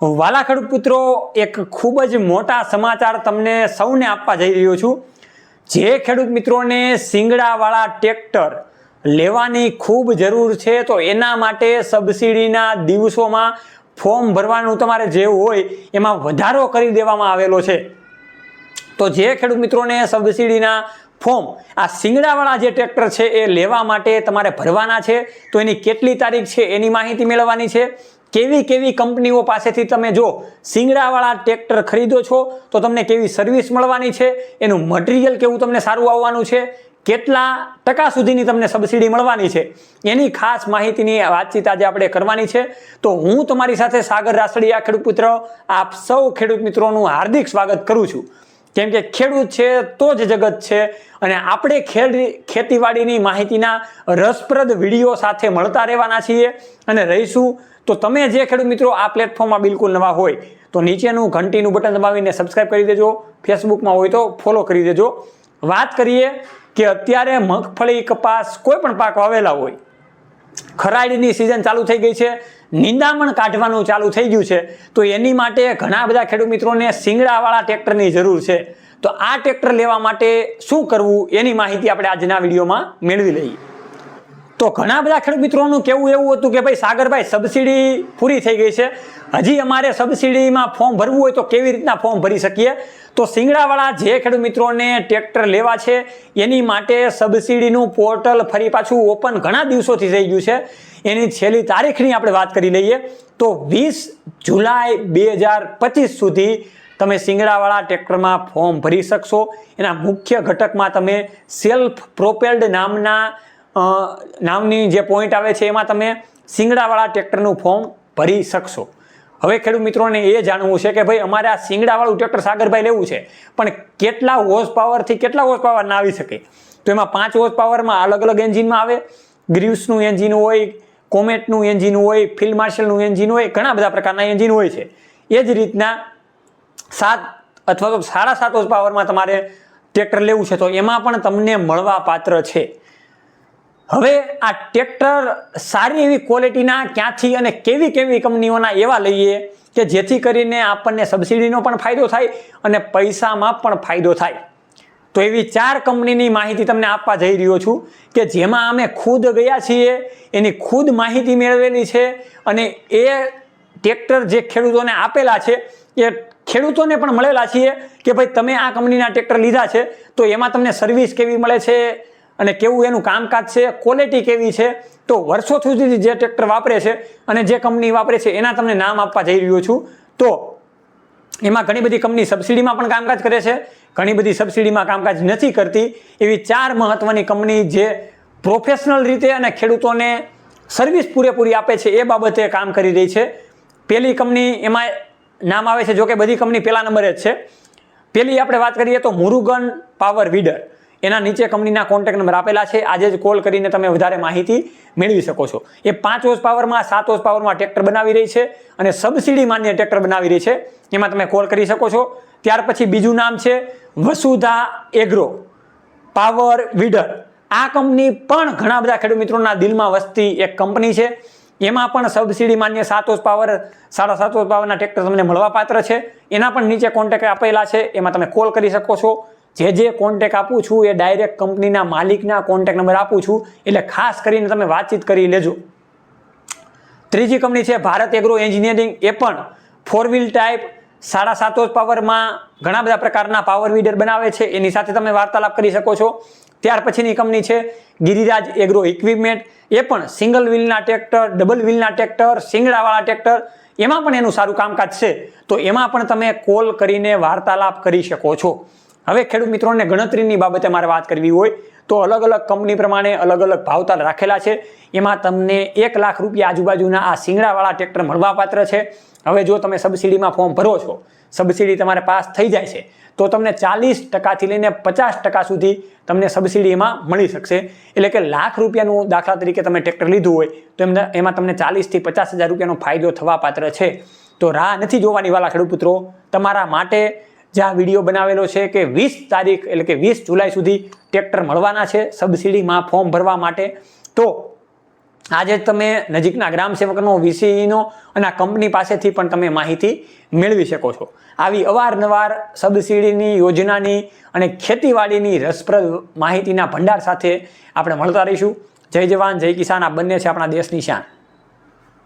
વાલા ખેડૂત પુત્રો, એક ખૂબ જ મોટા સમાચાર તમને સૌને આપવા જઈ રહ્યો છું. જે ખેડૂત મિત્રોને સિંગડાવાળા ટ્રેક્ટર લેવાની ખૂબ જરૂર છે, તો એના માટે સબસિડીના દિવસોમાં ફોર્મ ભરવાનું તમારે જે હોય, એમાં વધારો કરી દેવામાં આવેલો છે. તો જે ખેડૂત મિત્રોને સબસિડીના ફોર્મ, આ સિંગડાવાળા જે ટ્રેક્ટર છે, એ લેવા માટે તમારે ભરવાના છે. તો એની કેટલી તારીખ છે, એની માહિતી મેળવવાની છે. કેવી કેવી કંપનીઓ પાસેથી તમે જો સિંગડાવાળા ટ્રેક્ટર ખરીદો છો, તો તમને કેવી સર્વિસ મળવાની છે, એનું મટીરિયલ કેવું તમને સારું આવવાનું છે, કેટલા ટકા સુધીની તમને સબસિડી મળવાની છે, એની ખાસ માહિતીની વાતચીત આજે આપણે કરવાની છે. તો હું તમારી સાથે સાગર રાસડીયા ખેડૂત પુત્ર આપ સૌ ખેડૂત મિત્રોનું હાર્દિક સ્વાગત કરું છું. કેમ કે ખેડૂત છે તો જ જગત છે. અને આપણે ખેડ, ખેતીવાડીની માહિતીના રસપ્રદ વીડિયો સાથે મળતા રહેવાના છીએ. અને રહીશું. તો તમે જે ખેડૂત મિત્રો આ પ્લેટફોર્મમાં બિલકુલ નવા હોય, તો નીચેનું ઘંટીનું બટન દબાવીને સબસ્ક્રાઇબ કરી દેજો. ફેસબુકમાં હોય તો ફોલો કરી દેજો. વાત કરીએ કે અત્યારે મગફળી કપાસ કોઈ પણ પાક વાવેલા હોય ખરાડીની સિઝન ચાલુ થઈ ગઈ છે. નિંદામણ કાઢવાનું ચાલુ થઈ ગયું છે. તો એની માટે ઘણા બધા ખેડૂત મિત્રોને સિંગડાવાળા ટ્રેક્ટરની જરૂર છે. તો આ ટ્રેક્ટર લેવા માટે શું કરવું એની માહિતી આપણે આજના વિડીયોમાં મેળવી લઈએ. તો ઘણા બધા ખેડૂત મિત્રોનું કેવું એવું હતું કે ભાઈ, સાગરભાઈ સબસિડી પૂરી થઈ ગઈ છે. હજી અમારે સબસિડીમાં ફોર્મ ભરવું હોય તો કેવી રીતના ફોર્મ ભરી શકીએ? તો સિંગડાવાળા જે ખેડૂત મિત્રોને ટ્રેક્ટર લેવા છે, એની માટે સબસિડીનું પોર્ટલ ફરી પાછું ઓપન ઘણા દિવસોથી થઈ ગયું છે. એની છેલ્લી તારીખની આપણે વાત કરી લઈએ. તો વીસ જુલાઈ બે હજાર પચીસ સુધી તમે સિંગડાવાળા ટ્રેક્ટરમાં ફોર્મ ભરી શકશો. એના મુખ્ય ઘટકમાં તમે સેલ્ફ પ્રોપેલ્ડ નામના નામની જે પોઈન્ટ આવે છે એમાં તમે સિંગડાવાળા ટ્રેક્ટરનું ફોર્મ ભરી શકશો. હવે ખેડૂત મિત્રોને એ જાણવું છે કે ભાઈ અમારે આ સિંગડાવાળું ટ્રેક્ટર સાગરભાઈ લેવું છે, પણ કેટલા હોર્સ પાવરથી કેટલા હોર્સ પાવર ના આવી શકે? તો એમાં પાંચ હોર્સ પાવરમાં અલગ અલગ એન્જિનમાં આવે. ગ્રીવ્સનું એન્જિન હોય કોમેટનું એન્જિન હોય ફિલ્ડ માર્શલનું એન્જિન હોય, ઘણા બધા પ્રકારના એન્જિન હોય છે. એ જ રીતના સાત અથવા તો સાડા સાત હોર્સ પાવરમાં તમારે ટ્રેક્ટર લેવું છે. તો એમાં પણ તમને મળવા પાત્ર છે. હવે આ ટ્રેક્ટર સારી એવી ક્વોલિટીના ક્યાંથી અને કેવી કેવી કંપનીઓના એવા લઈએ કે જેથી કરીને આપણને સબસિડીનો પણ ફાયદો થાય અને પૈસામાં પણ ફાયદો થાય. તો એવી ચાર કંપનીની માહિતી તમને આપવા જઈ રહ્યો છું કે જેમાં અમે ખુદ ગયા છીએ, એની ખુદ માહિતી મેળવેલી છે અને એ ટ્રેક્ટર જે ખેડૂતોને આપેલા છે, એ ખેડૂતોને પણ મળેલા છીએ કે ભાઈ તમે આ કંપનીના ટ્રેક્ટર લીધા છે, તો એમાં તમને સર્વિસ કેવી મળે છે અને કેવું એનું કામકાજ છે ક્વોલિટી કેવી છે, તો વર્ષો સુધી જે ટ્રેક્ટર વાપરે છે અને જે કંપની વાપરે છે, એના તમને નામ આપવા જઈ રહ્યો છું. તો એમાં ઘણી બધી કંપની સબસિડીમાં પણ કામકાજ કરે છે. ઘણી બધી સબસિડીમાં કામકાજ નથી કરતી. એવી ચાર મહત્વની કંપની જે પ્રોફેશનલ રીતે અને ખેડૂતોને સર્વિસ પૂરેપૂરી આપે છે, એ બાબતે કામ કરી રહી છે. પહેલી કંપની એમાં નામ આવે છે જો કે બધી કંપની પહેલા નંબરે જ છે. પહેલી આપણે વાત કરીએ તો મુરુગન પાવર વીડર એના નીચે કંપનીના કોન્ટેક્ટ નંબર આપેલા છે. આજે જ કોલ કરીને તમે વધારે માહિતી મેળવી શકો છો. એ પાંચ ઓસ પાવરમાં, સાત ઓસ પાવરમાં ટ્રેક્ટર બનાવી રહી છે અને સબસિડી માન્ય ટ્રેક્ટર બનાવી રહી છે. એમાં તમે કોલ કરી શકો છો. ત્યાર પછી બીજું નામ છે વસુધા એગ્રો પાવર વીડર. આ કંપની પણ ઘણા બધા ખેડૂત મિત્રોના દિલમાં વસતી એક કંપની છે. એમાં પણ સબસિડી માન્ય સાત હોર્સ પાવર, સાડા સાત હોર્સ પાવરના ટ્રેક્ટર તમને મળવા પાત્ર છે. એના પણ નીચે કોન્ટેક્ટ આપેલા છે. એમાં તમે કોલ કરી શકો છો. જે જે કોન્ટેક આપું છું એ ડાયરેક્ટ કંપનીના માલિકના કોન્ટેક નંબર આપું છું. એટલે ખાસ કરીને તમે વાતચીત કરી લેજો. ત્રીજી કંપની છે ભારત એગ્રો એન્જિનિયરિંગ એ પણ ફોર વ્હીલ ટાઈપ સાડા સાતો પાવરમાં ઘણા બધા પ્રકારના પાવર વીડર બનાવે છે. એની સાથે તમે વાર્તાલાપ કરી શકો છો. ત્યાર પછીની કંપની છે ગિરિરાજ એગ્રો ઇક્વિપમેન્ટ એ પણ સિંગલ વ્હીલના ટ્રેક્ટર ડબલ વ્હીલના ટ્રેક્ટર સિંગડાવાળા ટ્રેક્ટર એમાં પણ એનું સારું કામકાજ છે. તો એમાં પણ તમે કોલ કરીને વાર્તાલાપ કરી શકો છો. હવે ખેડૂત મિત્રોને ગણતરીની બાબતે મારે વાત કરવી હોય તો અલગ અલગ કંપની પ્રમાણે અલગ અલગ ભાવતાલ રાખેલા છે. એમાં તમને એક લાખ રૂપિયા આજુબાજુના આ સિંગડાવાળા ટ્રેક્ટર મળવાપાત્ર છે. હવે જો તમે સબસિડીમાં ફોર્મ ભરો છો, સબસિડી તમારે પાસ થઈ જાય છે, તો તમને ચાલીસ ટકાથી લઈને પચાસ ટકા સુધી તમને સબસિડી એમાં મળી શકશે. એટલે કે લાખ રૂપિયાનું દાખલા તરીકે તમે ટ્રેક્ટર લીધું હોય, તો એમને, એમાં તમને ચાલીસથી પચાસ હજાર રૂપિયાનો ફાયદો થવા પાત્ર છે. તો રાહ નથી જોવાની વાલા ખેડૂત પુત્રો તમારા માટે જે આ વીડિયો બનાવેલો છે કે વીસ તારીખ એટલે કે વીસ જુલાઈ સુધી ટ્રેક્ટર મળવાના છે, સબસિડીમાં ફોર્મ ભરવા માટે. તો આજે તમે નજીકના ગ્રામ સેવકનો, વીસીનો અને આ કંપની પાસેથી પણ તમે માહિતી મેળવી શકો છો. આવી અવારનવાર સબસિડીની યોજનાની અને ખેતીવાડીની રસપ્રદ માહિતીના ભંડાર સાથે આપણે મળતા રહીશું. જય જવાન, જય કિસાન, આ બંને છે આપણા દેશની શાન.